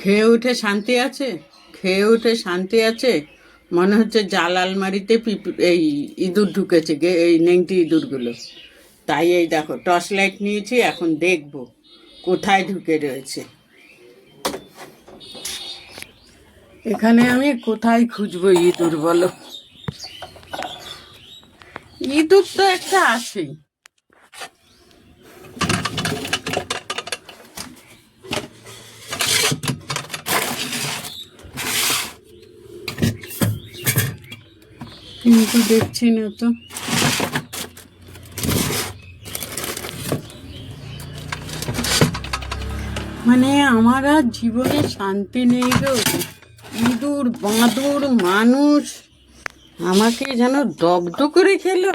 খেয়ে উঠে শান্তি আছে? খেয়ে উঠে শান্তি আছে? মনে হচ্ছে জাল আলমারিতে এই ইঁদুর ঢুকেছে, গে এই নেংটি ইঁদুরগুলো। তাই এই দেখো, টর্চ লাইট নিয়েছি, এখন দেখব কোথায় ঢুকে রয়েছে। এখানে আমি কোথায় খুঁজবো ইঁদুর বলো? ইঁদুর তো একটা আছেই। কিন্তু দেখছি না তো। মানে আমার আর জীবনে শান্তি নেই গো। ইঁদুর, বাঁদর, মানুষ, আমাকে যেন দগ্ধ করে খেলো।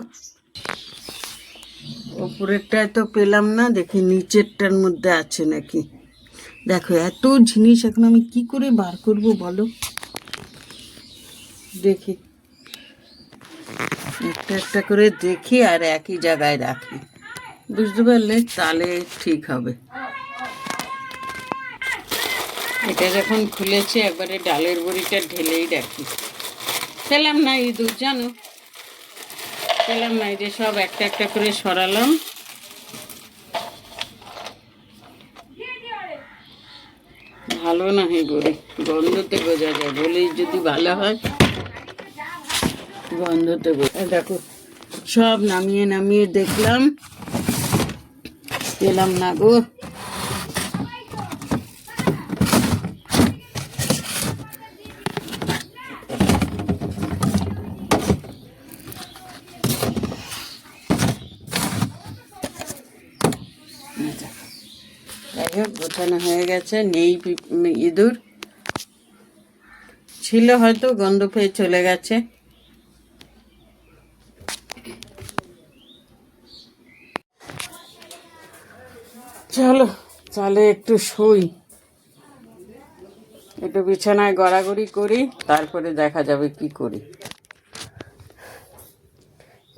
ওপরেরটায় তো পেলাম না, দেখি নিচেরটার মধ্যে আছে নাকি। দেখো, এত জিনিস এখন আমি কি করে বার করব বলো? দেখি। একটা একটা করে দেখি আর একই জায়গায় রাখি। বুঝতে পারলে তাহলে ঠিক হবে। এটা যখন খুলেছে, একবারে ডালের বড়িটা ঢেলেই রাখি। পেলাম না ইঁদুর, জানো? পেলাম না যে সব একটা একটা করে সরালাম। ভালো না হে বড়ি, গন্ধতে বোঝা যায়, বলেই যদি ভালো হয়। গন্ধতে বোঝা দেখো, সব নামিয়ে নামিয়ে দেখলাম। পেলাম না গো। গোছানো হয়ে গেছে, নেই ইঁদুর। ছিল হয়তো, গন্ধ পেয়ে চলে গেছে। চলো তাহলে একটু শুই। একটু বিছানায় গড়াগড়ি করি, তারপরে দেখা যাবে কি করি।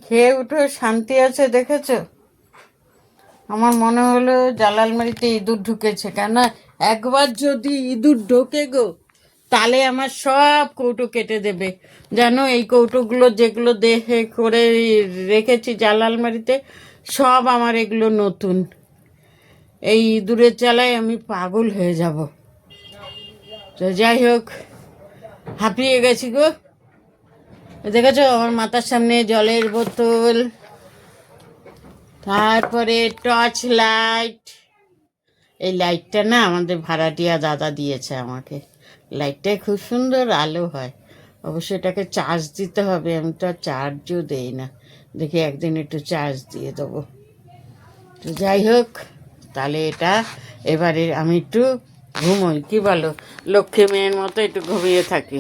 খেয়ে উঠে শান্তি আছে দেখেছ? আমার মনে হলো জালালমারিতে ইঁদুর ঢুকেছে কেন একবার যদি ইঁদুর ঢোকে গো তাহলে আমার সব কৌটো কেটে দেবে। জানো এই কৌটোগুলো যেগুলো দেখে করে রেখেছি জাল আলমারিতে সব আমার এগুলো নতুন। এই ইঁদুরের চালায় আমি পাগল হয়ে যাব। তো যাই হোক, হাঁপিয়ে গেছি গো। দেখেছ, আমার মাথার সামনে জলের বোতল, তারপরে টর্চ লাইট এই লাইটটা না আমাদের ভাড়াটিয়া দাদা দিয়েছে আমাকে। লাইটটায় খুব সুন্দর আলো হয়। অবশ্য এটাকে চার্জ দিতে হবে, আমি তো আর চার্জও দেই না। দেখি একদিন একটু চার্জ দিয়ে দেবো। তো যাই হোক তাহলে এটা এবারে আমি একটু ঘুমোই। কি বলো? লক্ষ্মী মেয়ের মতো একটু ঘুমিয়ে থাকি।